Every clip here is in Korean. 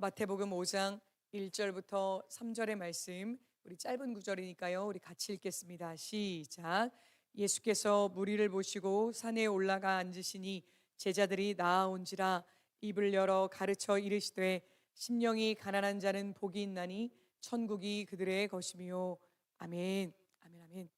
마태복음 5장 1절부터 3절의 말씀 우리 짧은 구절이니까요. 우리 같이 읽겠습니다. 시작. 예수께서 무리를 보시고 산에 올라가 앉으시니 제자들이 나아온지라 입을 열어 가르쳐 이르시되 심령이 가난한 자는 복이 있나니 천국이 그들의 것이미요. 아멘. 아멘. 아멘.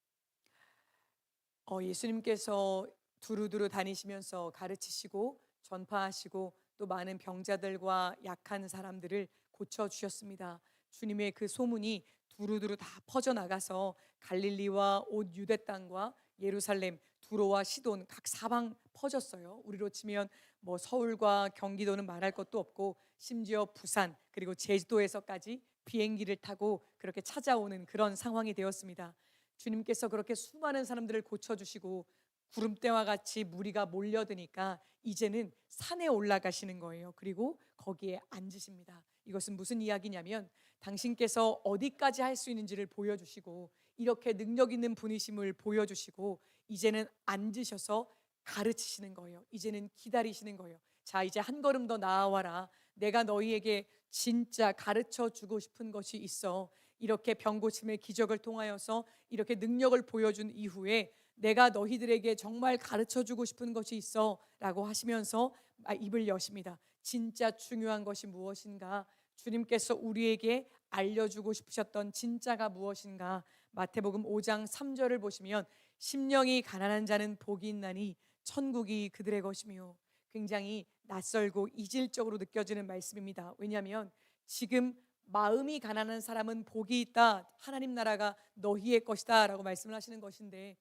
어, 예수님께서 두루두루 다니시면서 가르치시고 전파하시고 또 많은 병자들과 약한 사람들을 고쳐 주셨습니다. 주님의 그 소문이 두루두루 다 퍼져 나가서 갈릴리와 온 유대 땅과 예루살렘, 두로와 시돈 각 사방 퍼졌어요. 우리로 치면 뭐 서울과 경기도는 말할 것도 없고 심지어 부산 그리고 제주도에서까지 비행기를 타고 그렇게 찾아오는 그런 상황이 되었습니다. 주님께서 그렇게 수많은 사람들을 고쳐 주시고 구름대와 같이 무리가 몰려드니까 이제는 산에 올라가시는 거예요. 그리고 거기에 앉으십니다. 이것은 무슨 이야기냐면 당신께서 어디까지 할 수 있는지를 보여주시고 이렇게 능력 있는 분이심을 보여주시고 이제는 앉으셔서 가르치시는 거예요. 이제는 기다리시는 거예요. 자, 이제 한 걸음 더 나아와라. 내가 너희에게 진짜 가르쳐 주고 싶은 것이 있어. 이렇게 병 고침의 기적을 통하여서 이렇게 능력을 보여준 이후에 내가 너희들에게 정말 가르쳐 주고 싶은 것이 있어 라고 하시면서 아, 입을 여십니다. 진짜 중요한 것이 무엇인가? 주님께서 우리에게 알려주고 싶으셨던 진짜가 무엇인가? 마태복음 5장 3절을 보시면 심령이 가난한 자는 복이 있나니 천국이 그들의 것이며 굉장히 낯설고 이질적으로 느껴지는 말씀입니다. 왜냐하면 지금 마음이 가난한 사람은 복이 있다. 하나님 나라가 너희의 것이다 라고 말씀을 하시는 것인데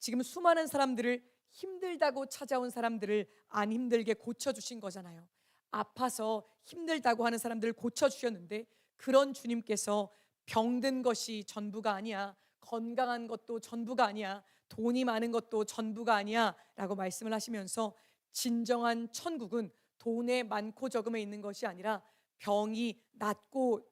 지금 수많은 사람들을 힘들다고 찾아온 사람들을 안 힘들게 고쳐 주신 거잖아요. 아파서 힘들다고 하는 사람들을 고쳐 주셨는데 그런 주님께서 병든 것이 전부가 아니야. 건강한 것도 전부가 아니야. 돈이 많은 것도 전부가 아니야 라고 말씀을 하시면서 진정한 천국은 돈에 많고 적음에 있는 것이 아니라 병이 낫고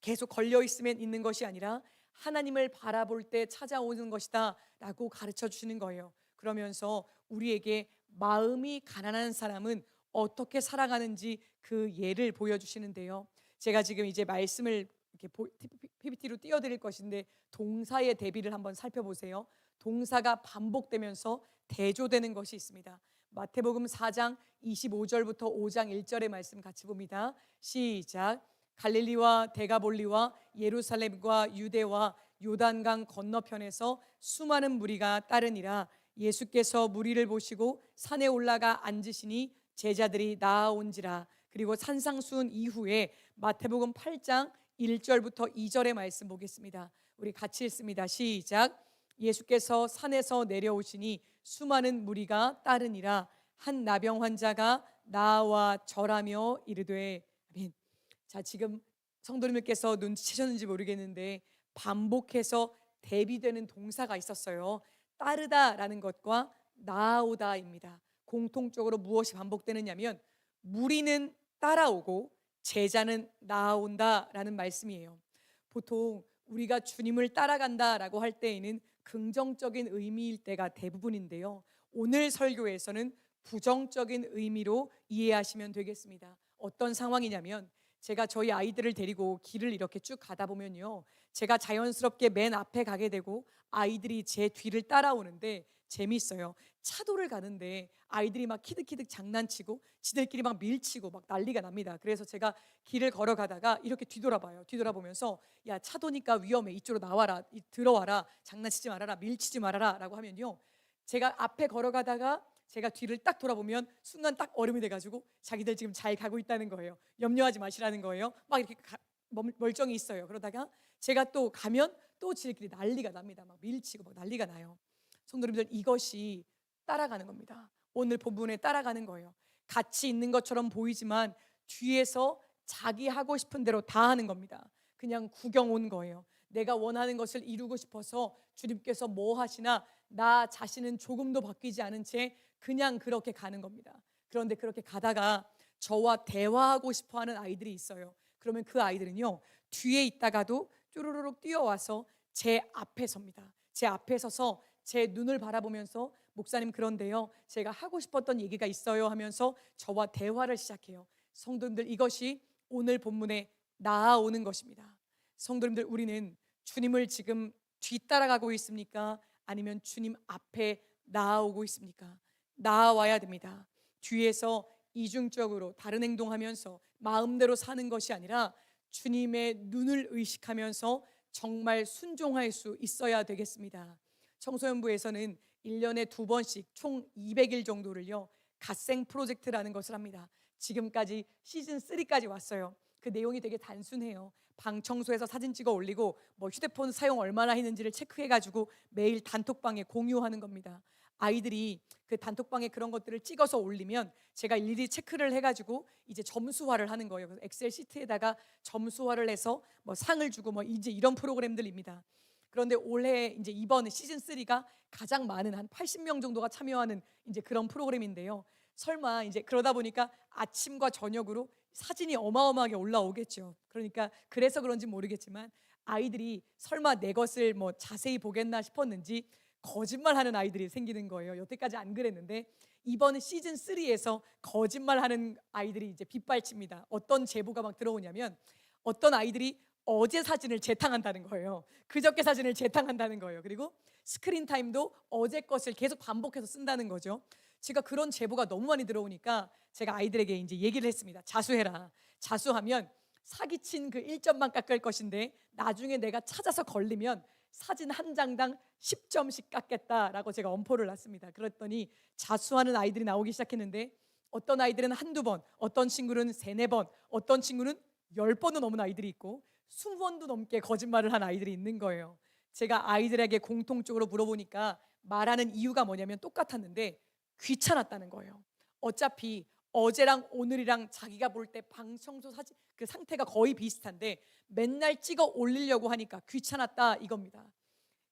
계속 걸려 있으면 있는 것이 아니라 하나님을 바라볼 때 찾아오는 것이다 라고 가르쳐 주시는 거예요. 그러면서 우리에게 마음이 가난한 사람은 어떻게 살아가는지 그 예를 보여주시는데요. 제가 지금 이제 말씀을 이렇게 PPT로 띄워드릴 것인데 동사의 대비를 한번 살펴보세요. 동사가 반복되면서 대조되는 것이 있습니다. 마태복음 4장 25절부터 5장 1절의 말씀 같이 봅니다. 시작. 갈릴리와 데가볼리와 예루살렘과 유대와 요단강 건너편에서 수많은 무리가 따르니라 예수께서 무리를 보시고 산에 올라가 앉으시니 제자들이 나아온지라 그리고 산상수훈 이후에 마태복음 8장 1절부터 2절의 말씀 보겠습니다. 우리 같이 읽습니다. 시작. 예수께서 산에서 내려오시니 수많은 무리가 따르니라 한 나병 환자가 나와 절하며 이르되. 자, 지금 성도님께서 눈치채셨는지 모르겠는데 반복해서 대비되는 동사가 있었어요. 따르다라는 것과 나오다입니다. 공통적으로 무엇이 반복되느냐면 무리는 따라오고 제자는 나아온다라는 말씀이에요. 보통 우리가 주님을 따라간다라고 할 때에는 긍정적인 의미일 때가 대부분인데요. 오늘 설교에서는 부정적인 의미로 이해하시면 되겠습니다. 어떤 상황이냐면 제가 저희 아이들을 데리고 길을 이렇게 쭉 가다 보면요. 제가 자연스럽게 맨 앞에 가게 되고 아이들이 제 뒤를 따라오는데 재미있어요. 차도를 가는데 아이들이 막 키득키득 장난치고 지들끼리 막 밀치고 막 난리가 납니다. 그래서 제가 길을 걸어가다가 이렇게 뒤돌아봐요. 뒤돌아보면서 야 차도니까 위험해 이쪽으로 나와라 들어와라 장난치지 말아라 밀치지 말아라라고 하면요. 제가 앞에 걸어가다가 제가 뒤를 딱 돌아보면 순간 딱 얼음이 돼가지고 자기들 지금 잘 가고 있다는 거예요. 염려하지 마시라는 거예요. 막 이렇게 가, 멀쩡히 있어요. 그러다가 제가 또 가면 또 지들끼리 난리가 납니다. 막 밀치고 막 난리가 나요. 성도님들 이것이 따라가는 겁니다. 오늘 본문에 따라가는 거예요. 같이 있는 것처럼 보이지만 뒤에서 자기 하고 싶은 대로 다 하는 겁니다. 그냥 구경 온 거예요. 내가 원하는 것을 이루고 싶어서 주님께서 뭐 하시나 나 자신은 조금도 바뀌지 않은 채 그냥 그렇게 가는 겁니다. 그런데 그렇게 가다가 저와 대화하고 싶어 하는 아이들이 있어요. 그러면 그 아이들은요, 뒤에 있다가도 쭈루루룩 뛰어와서 제 앞에 섭니다. 제 앞에 서서 제 눈을 바라보면서 목사님 그런데요, 제가 하고 싶었던 얘기가 있어요 하면서 저와 대화를 시작해요. 성도님들 이것이 오늘 본문에 나아오는 것입니다. 성도님들 우리는 주님을 지금 뒤따라가고 있습니까? 아니면 주님 앞에 나아오고 있습니까? 나아와야 됩니다. 뒤에서 이중적으로 다른 행동하면서 마음대로 사는 것이 아니라 주님의 눈을 의식하면서 정말 순종할 수 있어야 되겠습니다. 청소년부에서는 1년에 두 번씩 총 200일 정도를요. 갓생 프로젝트라는 것을 합니다. 지금까지 시즌 3까지 왔어요. 그 내용이 되게 단순해요. 방 청소해서 사진 찍어 올리고 뭐 휴대폰 사용 얼마나 했는지를 체크해 가지고 매일 단톡방에 공유하는 겁니다. 아이들이 그 단톡방에 그런 것들을 찍어서 올리면 제가 일일이 체크를 해가지고 이제 점수화를 하는 거예요. 엑셀 시트에다가 점수화를 해서 뭐 상을 주고 뭐 이제 이런 프로그램들입니다. 그런데 올해 이제 이번 시즌 3가 가장 많은 한 80명 정도가 참여하는 이제 그런 프로그램인데요. 설마 이제 그러다 보니까 아침과 저녁으로 사진이 어마어마하게 올라오겠죠. 그러니까 그래서 그런지 모르겠지만 아이들이 설마 내 것을 뭐 자세히 보겠나 싶었는지 거짓말하는 아이들이 생기는 거예요. 여태까지 안 그랬는데 이번 시즌 3에서 거짓말하는 아이들이 이제 빗발칩니다. 어떤 제보가 막 들어오냐면 어떤 아이들이 어제 사진을 재탕한다는 거예요. 그저께 사진을 재탕한다는 거예요. 그리고 스크린 타임도 어제 것을 계속 반복해서 쓴다는 거죠. 제가 그런 제보가 너무 많이 들어오니까 제가 아이들에게 이제 얘기를 했습니다. 자수해라. 자수하면 사기친 그 1점만 깎을 것인데 나중에 내가 찾아서 걸리면 사진 한 장당 10점씩 깎겠다라고 제가 엄포를 놨습니다. 그랬더니 자수하는 아이들이 나오기 시작했는데 어떤 아이들은 한두 번, 어떤 친구는 세네 번, 어떤 친구는 열 번도 넘은 아이들이 있고 스무 번도 넘게 거짓말을 한 아이들이 있는 거예요. 제가 아이들에게 공통적으로 물어보니까 말하는 이유가 뭐냐면 똑같았는데 귀찮았다는 거예요. 어차피 어제랑 오늘이랑 자기가 볼 때 방 청소 사진 그 상태가 거의 비슷한데 맨날 찍어 올리려고 하니까 귀찮았다 이겁니다.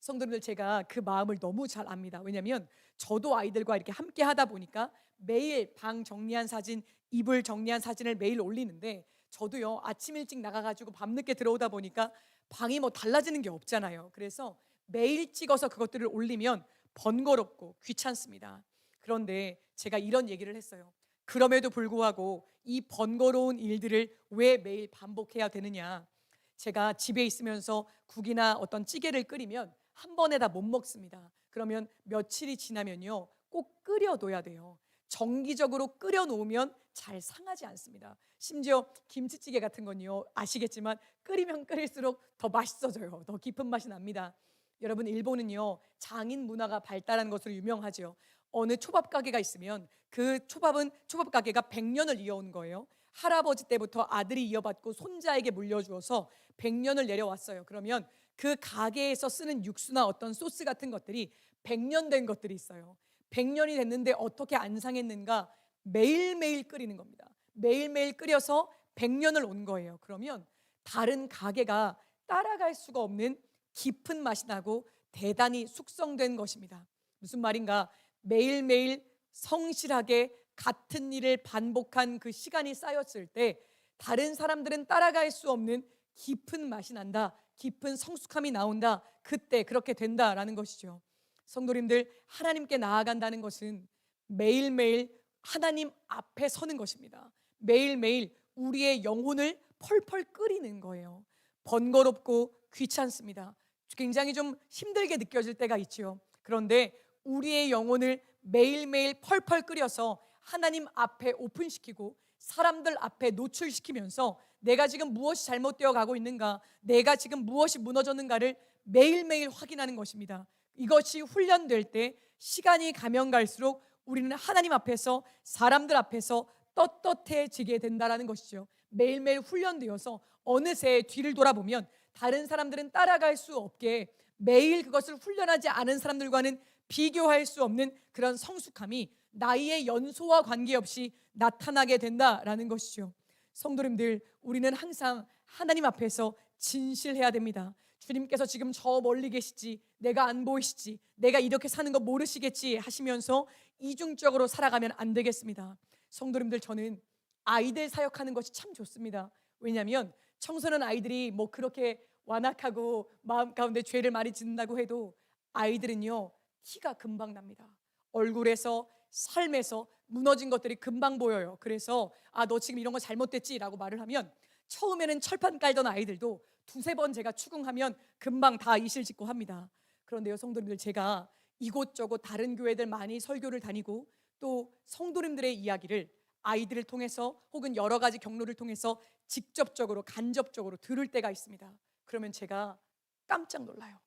성도님들 제가 그 마음을 너무 잘 압니다. 왜냐하면 저도 아이들과 이렇게 함께 하다 보니까 매일 방 정리한 사진, 이불 정리한 사진을 매일 올리는데 저도요 아침 일찍 나가가지고 밤늦게 들어오다 보니까 방이 뭐 달라지는 게 없잖아요. 그래서 매일 찍어서 그것들을 올리면 번거롭고 귀찮습니다. 그런데 제가 이런 얘기를 했어요. 그럼에도 불구하고 이 번거로운 일들을 왜 매일 반복해야 되느냐? 제가 집에 있으면서 국이나 어떤 찌개를 끓이면 한 번에 다 못 먹습니다. 그러면 며칠이 지나면요. 꼭 끓여둬야 돼요. 정기적으로 끓여 놓으면 잘 상하지 않습니다. 심지어 김치찌개 같은 건요. 아시겠지만 끓이면 끓일수록 더 맛있어져요. 더 깊은 맛이 납니다. 여러분 일본은요. 장인 문화가 발달한 것으로 유명하죠. 어느 초밥 가게가 있으면 그 초밥은 초밥 가게가 100년을 이어온 거예요. 할아버지 때부터 아들이 이어받고 손자에게 물려주어서 100년을 내려왔어요. 그러면 그 가게에서 쓰는 육수나 어떤 소스 같은 것들이 100년 된 것들이 있어요. 100년이 됐는데 어떻게 안 상했는가? 매일매일 끓이는 겁니다. 매일매일 끓여서 100년을 온 거예요. 그러면 다른 가게가 따라갈 수가 없는 깊은 맛이 나고 대단히 숙성된 것입니다. 무슨 말인가? 매일매일 성실하게 같은 일을 반복한 그 시간이 쌓였을 때 다른 사람들은 따라갈 수 없는 깊은 맛이 난다. 깊은 성숙함이 나온다. 그때 그렇게 된다라는 것이죠. 성도님들 하나님께 나아간다는 것은 매일매일 하나님 앞에 서는 것입니다. 매일매일 우리의 영혼을 펄펄 끓이는 거예요. 번거롭고 귀찮습니다. 굉장히 좀 힘들게 느껴질 때가 있지요. 그런데 우리의 영혼을 매일매일 펄펄 끓여서 하나님 앞에 오픈시키고 사람들 앞에 노출시키면서 내가 지금 무엇이 잘못되어 가고 있는가, 내가 지금 무엇이 무너졌는가를 매일매일 확인하는 것입니다. 이것이 훈련될 때 시간이 가면 갈수록 우리는 하나님 앞에서 사람들 앞에서 떳떳해지게 된다라는 것이죠. 매일매일 훈련되어서 어느새 뒤를 돌아보면 다른 사람들은 따라갈 수 없게 매일 그것을 훈련하지 않은 사람들과는 비교할 수 없는 그런 성숙함이 나이의 연소와 관계없이 나타나게 된다라는 것이죠. 성도님들, 우리는 항상 하나님 앞에서 진실해야 됩니다. 주님께서 지금 저 멀리 계시지, 내가 안 보이시지, 내가 이렇게 사는 거 모르시겠지 하시면서 이중적으로 살아가면 안 되겠습니다. 성도님들, 저는 아이들 사역하는 것이 참 좋습니다. 왜냐하면 청소년 아이들이 뭐 그렇게 완악하고 마음 가운데 죄를 많이 짓는다고 해도 아이들은요 티가 금방 납니다. 얼굴에서 삶에서 무너진 것들이 금방 보여요. 그래서 아 너 지금 이런 거 잘못됐지라고 말을 하면 처음에는 철판 깔던 아이들도 두세 번 제가 추궁하면 금방 다 이실 짓고 합니다. 그런데요, 성도님들 제가 이곳저곳 다른 교회들 많이 설교를 다니고 또 성도님들의 이야기를 아이들을 통해서 혹은 여러 가지 경로를 통해서 직접적으로 간접적으로 들을 때가 있습니다. 그러면 제가 깜짝 놀라요.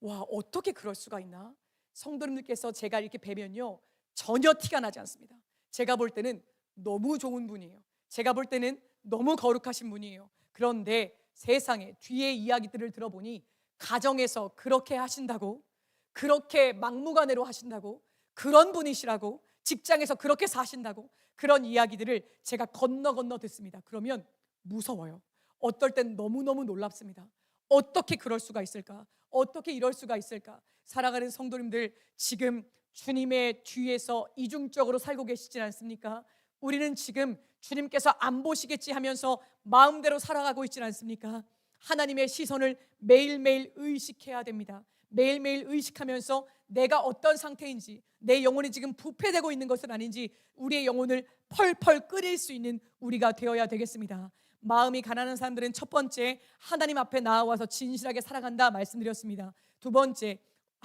와, 어떻게 그럴 수가 있나? 성도님들께서 제가 이렇게 뵈면요. 전혀 티가 나지 않습니다. 제가 볼 때는 너무 좋은 분이에요. 제가 볼 때는 너무 거룩하신 분이에요. 그런데 세상에 뒤에 이야기들을 들어보니 가정에서 그렇게 하신다고 그렇게 막무가내로 하신다고 그런 분이시라고 직장에서 그렇게 사신다고 그런 이야기들을 제가 건너 건너 듣습니다. 그러면 무서워요. 어떨 땐 너무너무 놀랍습니다. 어떻게 그럴 수가 있을까? 어떻게 이럴 수가 있을까? 사랑하는 성도님들 지금 주님의 뒤에서 이중적으로 살고 계시지 않습니까? 우리는 지금 주님께서 안 보시겠지 하면서 마음대로 살아가고 있지 않습니까? 하나님의 시선을 매일매일 의식해야 됩니다. 매일매일 의식하면서 내가 어떤 상태인지 내 영혼이 지금 부패되고 있는 것은 아닌지 우리의 영혼을 펄펄 끓일 수 있는 우리가 되어야 되겠습니다. 마음이 가난한 사람들은 첫 번째 하나님 앞에 나와서 진실하게 살아간다 말씀드렸습니다. 두 번째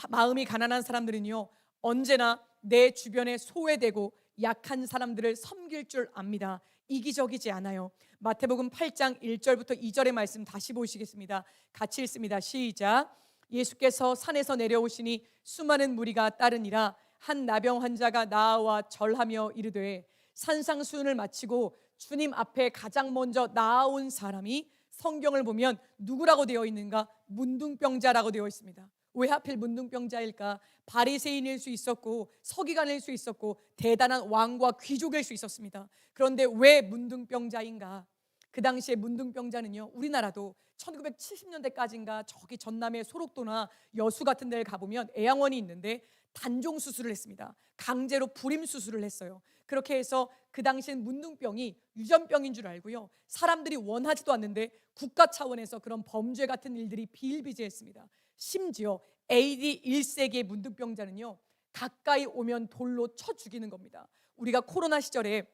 마음이 가난한 사람들은요 언제나 내 주변에 소외되고 약한 사람들을 섬길 줄 압니다. 이기적이지 않아요. 마태복음 8장 1절부터 2절의 말씀 다시 보시겠습니다. 같이 읽습니다. 시작. 예수께서 산에서 내려오시니 수많은 무리가 따르니라 한 나병 환자가 나와 절하며 이르되 산상수훈을 마치고 주님 앞에 가장 먼저 나아온 사람이 성경을 보면 누구라고 되어 있는가? 문둥병자라고 되어 있습니다. 왜 하필 문둥병자일까? 바리새인일 수 있었고 서기관일 수 있었고 대단한 왕과 귀족일 수 있었습니다. 그런데 왜 문둥병자인가? 그 당시에 문둥병자는요. 우리나라도 1970년대까지인가 저기 전남의 소록도나 여수 같은 데를 가보면 애양원이 있는데 단종 수술을 했습니다. 강제로 불임 수술을 했어요. 그렇게 해서 그 당시엔 문둥병이 유전병인 줄 알고요. 사람들이 원하지도 않는데 국가 차원에서 그런 범죄 같은 일들이 비일비재했습니다. 심지어 AD 1세기의 문둥병자는요. 가까이 오면 돌로 쳐 죽이는 겁니다. 우리가 코로나 시절에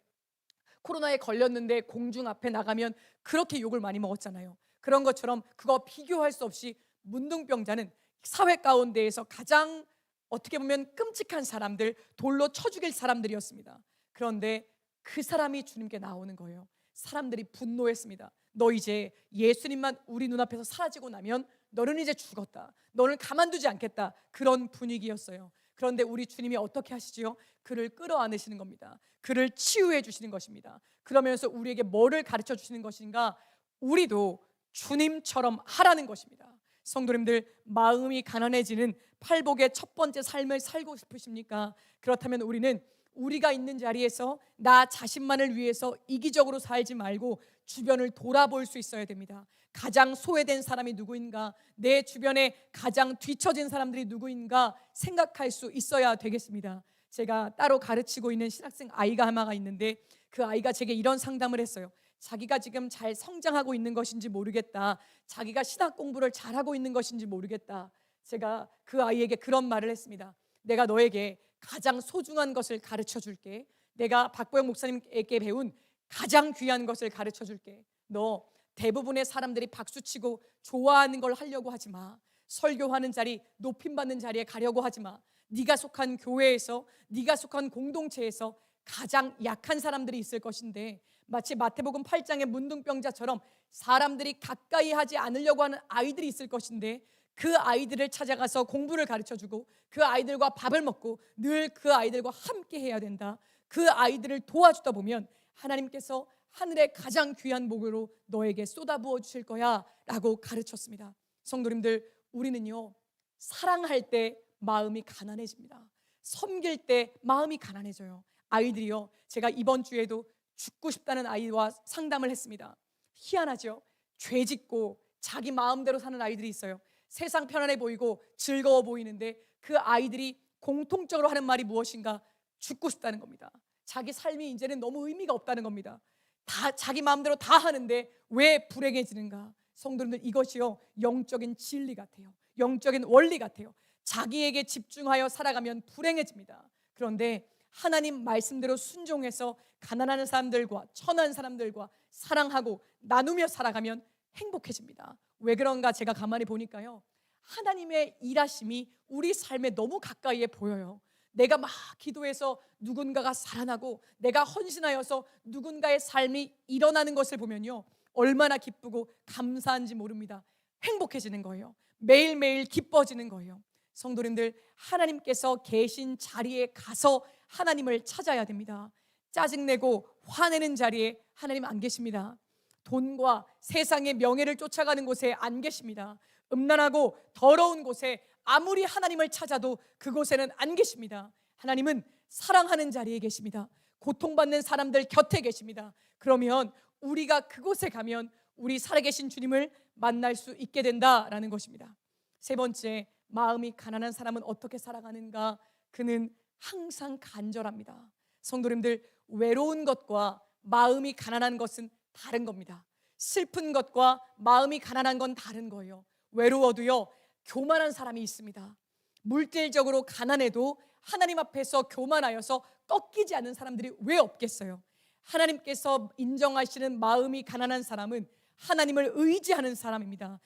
코로나에 걸렸는데 공중 앞에 나가면 그렇게 욕을 많이 먹었잖아요. 그런 것처럼 그거 비교할 수 없이 문둥병자는 사회 가운데에서 가장 어떻게 보면 끔찍한 사람들, 돌로 쳐 죽일 사람들이었습니다. 그런데 그 사람이 주님께 나오는 거예요. 사람들이 분노했습니다. 너 이제 예수님만 우리 눈앞에서 사라지고 나면 너는 이제 죽었다. 너를 가만두지 않겠다. 그런 분위기였어요. 그런데 우리 주님이 어떻게 하시지요? 그를 끌어안으시는 겁니다. 그를 치유해 주시는 것입니다. 그러면서 우리에게 뭐를 가르쳐 주시는 것인가? 우리도 주님처럼 하라는 것입니다. 성도님들 마음이 가난해지는 팔복의 첫 번째 삶을 살고 싶으십니까? 그렇다면 우리는 우리가 있는 자리에서 나 자신만을 위해서 이기적으로 살지 말고 주변을 돌아볼 수 있어야 됩니다. 가장 소외된 사람이 누구인가? 내 주변에 가장 뒤처진 사람들이 누구인가 생각할 수 있어야 되겠습니다. 제가 따로 가르치고 있는 신학생 아이가 하나가 있는데 그 아이가 제게 이런 상담을 했어요. 자기가 지금 잘 성장하고 있는 것인지 모르겠다. 자기가 신학 공부를 잘하고 있는 것인지 모르겠다. 제가 그 아이에게 그런 말을 했습니다. 내가 너에게 가장 소중한 것을 가르쳐 줄게. 내가 박보영 목사님에게 배운 가장 귀한 것을 가르쳐 줄게. 너 대부분의 사람들이 박수치고 좋아하는 걸 하려고 하지 마. 설교하는 자리, 높임 받는 자리에 가려고 하지 마. 네가 속한 교회에서, 네가 속한 공동체에서 가장 약한 사람들이 있을 것인데 마치 마태복음 8장의 문둥병자처럼 사람들이 가까이 하지 않으려고 하는 아이들이 있을 것인데 그 아이들을 찾아가서 공부를 가르쳐 주고 그 아이들과 밥을 먹고 늘 그 아이들과 함께 해야 된다. 그 아이들을 도와주다 보면 하나님께서 하늘의 가장 귀한 복으로 너에게 쏟아부어 주실 거야라고 가르쳤습니다. 성도님들 우리는요. 사랑할 때 마음이 가난해집니다. 섬길 때 마음이 가난해져요. 아이들이요. 제가 이번 주에도 죽고 싶다는 아이와 상담을 했습니다. 희한하죠. 죄 짓고 자기 마음대로 사는 아이들이 있어요. 세상 편안해 보이고 즐거워 보이는데 그 아이들이 공통적으로 하는 말이 무엇인가? 죽고 싶다는 겁니다. 자기 삶이 이제는 너무 의미가 없다는 겁니다. 다 자기 마음대로 다 하는데 왜 불행해지는가? 성도님들 이것이요 영적인 진리 같아요. 영적인 원리 같아요. 자기에게 집중하여 살아가면 불행해집니다. 그런데 하나님 말씀대로 순종해서 가난한 사람들과 천한 사람들과 사랑하고 나누며 살아가면 행복해집니다. 왜 그런가 제가 가만히 보니까요. 하나님의 일하심이 우리 삶에 너무 가까이에 보여요. 내가 막 기도해서 누군가가 살아나고 내가 헌신하여서 누군가의 삶이 일어나는 것을 보면요. 얼마나 기쁘고 감사한지 모릅니다. 행복해지는 거예요. 매일매일 기뻐지는 거예요. 성도님들, 하나님께서 계신 자리에 가서 하나님을 찾아야 됩니다. 짜증내고 화내는 자리에 하나님 안 계십니다. 돈과 세상의 명예를 쫓아가는 곳에 안 계십니다. 음란하고 더러운 곳에 아무리 하나님을 찾아도 그곳에는 안 계십니다. 하나님은 사랑하는 자리에 계십니다. 고통받는 사람들 곁에 계십니다. 그러면 우리가 그곳에 가면 우리 살아계신 주님을 만날 수 있게 된다라는 것입니다. 세 번째, 마음이 가난한 사람은 어떻게 살아가는가? 그는 항상 간절합니다. 성도님들, 외로운 것과 마음이 가난한 것은 다른 겁니다. 슬픈 것과 마음이 가난한 건 다른 거예요. 외로워도요, 교만한 사람이 있습니다. 물질적으로 가난해도 하나님 앞에서 교만하여서 꺾이지 않는 사람들이 왜 없겠어요? 하나님께서 인정하시는 마음이 가난한 사람은 하나님을 의지하는 사람입니다.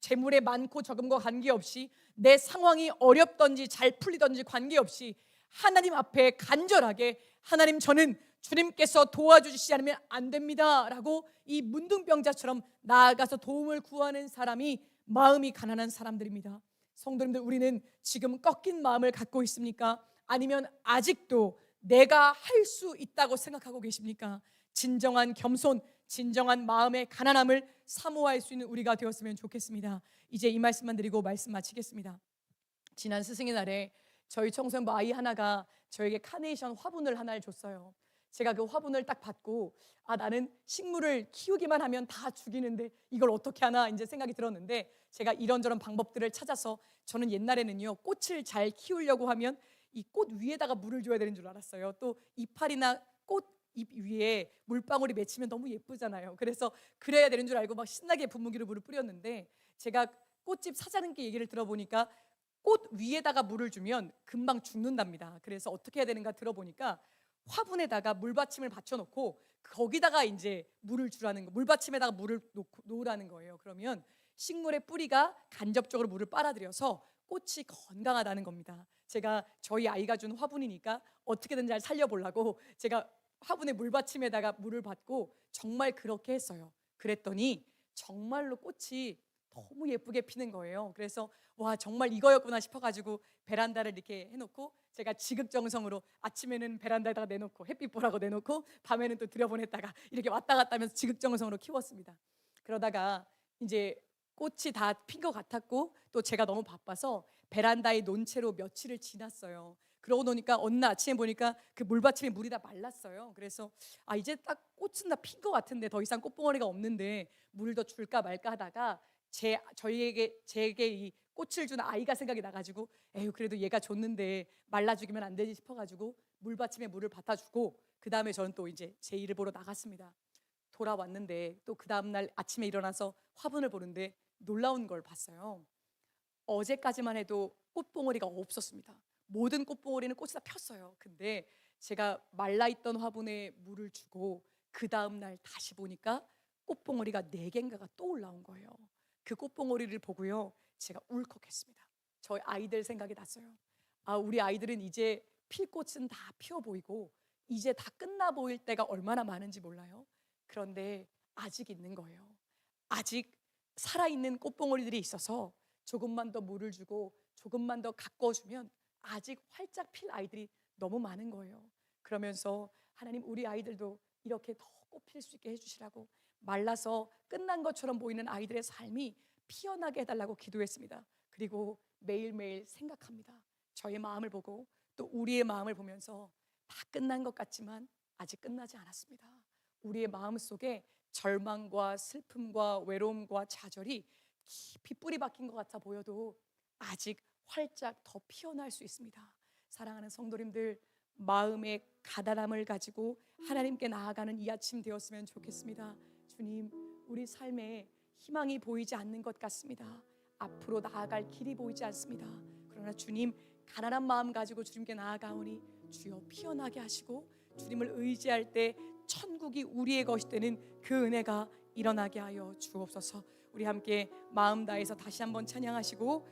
재물에 많고 적음과 관계없이 내 상황이 어렵던지 잘 풀리던지 관계없이 하나님 앞에 간절하게 하나님 저는 주님께서 도와주시지 않으면 안 됩니다라고 이 문둥병자처럼 나아가서 도움을 구하는 사람이 마음이 가난한 사람들입니다. 성도님들 우리는 지금 꺾인 마음을 갖고 있습니까? 아니면 아직도 내가 할 수 있다고 생각하고 계십니까? 진정한 겸손, 진정한 마음의 가난함을 사모할 수 있는 우리가 되었으면 좋겠습니다. 이제 이 말씀만 드리고 말씀 마치겠습니다. 지난 스승의 날에 저희 청소년부 아이 하나가 저에게 카네이션 화분을 하나를 줬어요. 제가 그 화분을 딱 받고 아 나는 식물을 키우기만 하면 다 죽이는데 이걸 어떻게 하나 이제 생각이 들었는데 제가 이런저런 방법들을 찾아서 저는 옛날에는요 꽃을 잘 키우려고 하면 이 꽃 위에다가 물을 줘야 되는 줄 알았어요. 또 이파리나 꽃잎 위에 물방울이 맺히면 너무 예쁘잖아요. 그래서 그래야 되는 줄 알고 막 신나게 분무기로 물을 뿌렸는데 제가 꽃집 사장님께 얘기를 들어보니까 꽃 위에다가 물을 주면 금방 죽는답니다. 그래서 어떻게 해야 되는가 들어보니까 화분에다가 물받침을 받쳐놓고 거기다가 이제 물을 주라는 거, 물받침에다가 물을 놓고, 놓으라는 거예요. 그러면 식물의 뿌리가 간접적으로 물을 빨아들여서 꽃이 건강하다는 겁니다. 제가 저희 아이가 준 화분이니까 어떻게든 잘 살려보려고 제가 화분에 물받침에다가 물을 받고 정말 그렇게 했어요. 그랬더니 정말로 꽃이 너무 예쁘게 피는 거예요. 그래서 와 정말 이거였구나 싶어가지고 베란다를 이렇게 해놓고 제가 지극정성으로 아침에는 베란다에다가 내놓고 햇빛 보라고 내놓고 밤에는 또 들여보냈다가 이렇게 왔다 갔다 하면서 지극정성으로 키웠습니다. 그러다가 이제 꽃이 다 핀 것 같았고 또 제가 너무 바빠서 베란다에 논 채로 며칠을 지났어요. 그러고 노니까 어느 날 아침에 보니까 그 물받침에 물이 다 말랐어요. 그래서 아 이제 딱 꽃은 다 핀 것 같은데 더 이상 꽃봉오리가 없는데 물을 더 줄까 말까 하다가 제 저희에게 제게 이 꽃을 준 아이가 생각이 나가지고 에휴 그래도 얘가 줬는데 말라 죽이면 안 되지 싶어가지고 물받침에 물을 받아주고 그 다음에 저는 또 이제 제 일을 보러 나갔습니다. 돌아왔는데 또 그 다음 날 아침에 일어나서 화분을 보는데 놀라운 걸 봤어요. 어제까지만 해도 꽃봉오리가 없었습니다. 모든 꽃봉오리는 꽃이 다 폈어요. 근데 제가 말라 있던 화분에 물을 주고 그 다음 날 다시 보니까 꽃봉오리가 네 개인가가 또 올라온 거예요. 그 꽃봉오리를 보고요. 제가 울컥했습니다. 저희 아이들 생각이 났어요. 아, 우리 아이들은 이제 필 꽃은 다 피어 보이고 이제 다 끝나 보일 때가 얼마나 많은지 몰라요. 그런데 아직 있는 거예요. 아직 살아있는 꽃봉오리들이 있어서 조금만 더 물을 주고 조금만 더 가꿔주면 아직 활짝 필 아이들이 너무 많은 거예요. 그러면서 하나님 우리 아이들도 이렇게 더 꽃필 수 있게 해주시라고 말라서 끝난 것처럼 보이는 아이들의 삶이 피어나게 해달라고 기도했습니다. 그리고 매일매일 생각합니다. 저의 마음을 보고 또 우리의 마음을 보면서 다 끝난 것 같지만 아직 끝나지 않았습니다. 우리의 마음 속에 절망과 슬픔과 외로움과 좌절이 깊이 뿌리 박힌 것 같아 보여도 아직 활짝 더 피어날 수 있습니다. 사랑하는 성도님들 마음의 가다람을 가지고 하나님께 나아가는 이 아침 되었으면 좋겠습니다. 주님, 우리 삶에 희망이 보이지 않는 것 같습니다. 앞으로 나아갈 길이 보이지 않습니다. 그러나 주님, 가난한 마음 가지고 주님께 나아가오니 주여 피어나게 하시고 주님을 의지할 때 천국이 우리의 것이 되는 그 은혜가 일어나게 하여 주옵소서. 우리 함께 마음 다해서 다시 한번 찬양하시고